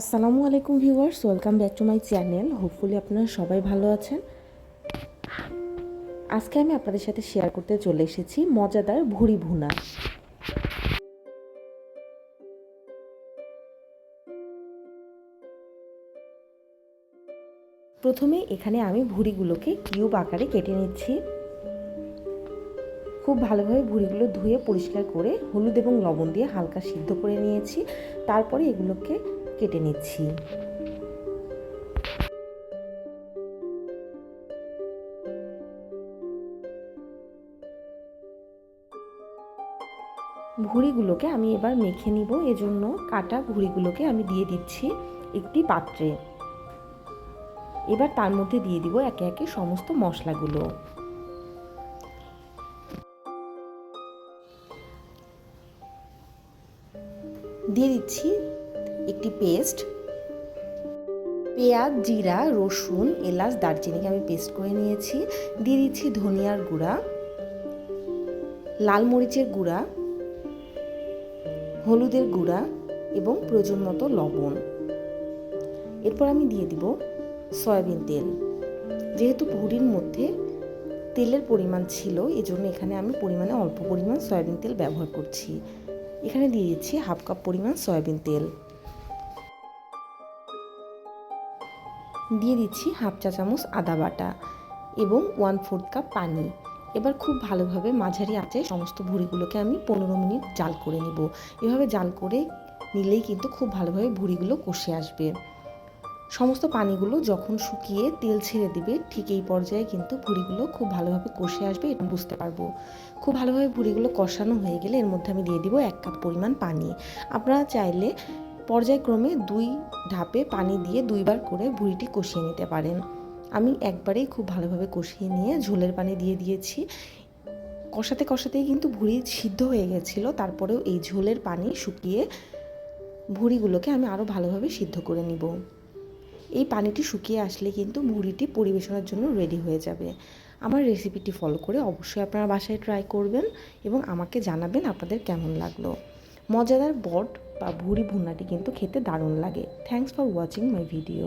আসসালামু আলাইকুম viewers, welcome back to my channel. Hopefully আপনারা সবাই ভালো আছেন। আজকে আমি আপনাদের সাথে শেয়ার করতে চলে এসেছি মজাদার ভুড়ি ভুনা। প্রথমে এখানে আমি ভুড়িগুলোকে কিউব আকারে কেটে নিচ্ছি। খুব ভালোভাবে ভুড়িগুলো ধুয়ে পরিষ্কার করে হলুদ এবং লবণ দিয়ে হালকা সিদ্ধ করে নিয়েছি। তারপরে এগুলোকে কেটে নিচ্ছি। ভুঁড়িগুলোকে আমি এবার মেখে নিব, এজন্য কাটা ভুড়িগুলোকে আমি দিয়ে দিচ্ছি একটি পাত্রে। এবার তার মধ্যে দিয়ে দিব একে একে সমস্ত মশলাগুলো। দিয়ে দিচ্ছি একটি পেস্ট, পেঁয়াজ, জিরা, রসুন, এলাচ দারচিনিকে আমি পেস্ট করে নিয়েছি। দিয়ে দিচ্ছি ধনিয়ার গুঁড়া, লাল মরিচের গুঁড়া, হলুদের গুঁড়া এবং প্রয়োজন মতো লবণ। এরপর আমি দিয়ে দিব সয়াবিন তেল। যেহেতু ভুড়ির মধ্যে তেলের পরিমাণ ছিল, এজন্য এখানে আমি পরিমাণে অল্প পরিমাণ সয়াবিন তেল ব্যবহার করছি। এখানে দিয়ে দিচ্ছি হাফ কাপ পরিমাণ সয়াবিন তেল। দিয়ে দিচ্ছি হাফ চা চামচ আদা বাটা এবং ওয়ান ফোর্থ কাপ পানি। এবার খুব ভালোভাবে মাঝারি আঁচে সমস্ত ভুড়িগুলোকে আমি পনেরো মিনিট জাল করে নিব। এভাবে জাল করে নিলেই কিন্তু খুব ভালোভাবে ভুড়িগুলো কষে আসবে। সমস্ত পানিগুলো যখন শুকিয়ে তেল ছেড়ে দিবে, ঠিক এই পর্যায়ে কিন্তু ভুড়িগুলো খুব ভালোভাবে কষে আসবে এটা বুঝতে পারব। খুব ভালোভাবে ভুড়িগুলো কষানো হয়ে গেলে এর মধ্যে আমি দিয়ে দিব এক কাপ পরিমাণ পানি। আপনারা চাইলে পর্যায়ক্রমে দুই ধাপে পানি দিয়ে দুইবার করে ভুড়িটি কষিয়ে নিতে পারেন। আমি একবারেই খুব ভালোভাবে কষিয়ে নিয়ে ঝোলের পানি দিয়ে দিয়েছি। কষাতে কষাতেই কিন্তু ভুড়ি সিদ্ধ হয়ে গেছিল, তারপরেও এই ঝোলের পানি শুকিয়ে ভুড়িগুলোকে আমি আরও ভালোভাবে সিদ্ধ করে নিব। এই পানিটি শুকিয়ে আসলে কিন্তু মুড়িটি পরিবেশনের জন্য রেডি হয়ে যাবে। আমার রেসিপিটি ফলো করে অবশ্যই আপনারা বাসায় ট্রাই করবেন এবং আমাকে জানাবেন আপনাদের কেমন লাগল। মজাদার বট বা ভুড়ি ভুনাটি কিন্তু খেতে দারুণ লাগে। Thanks for watching my video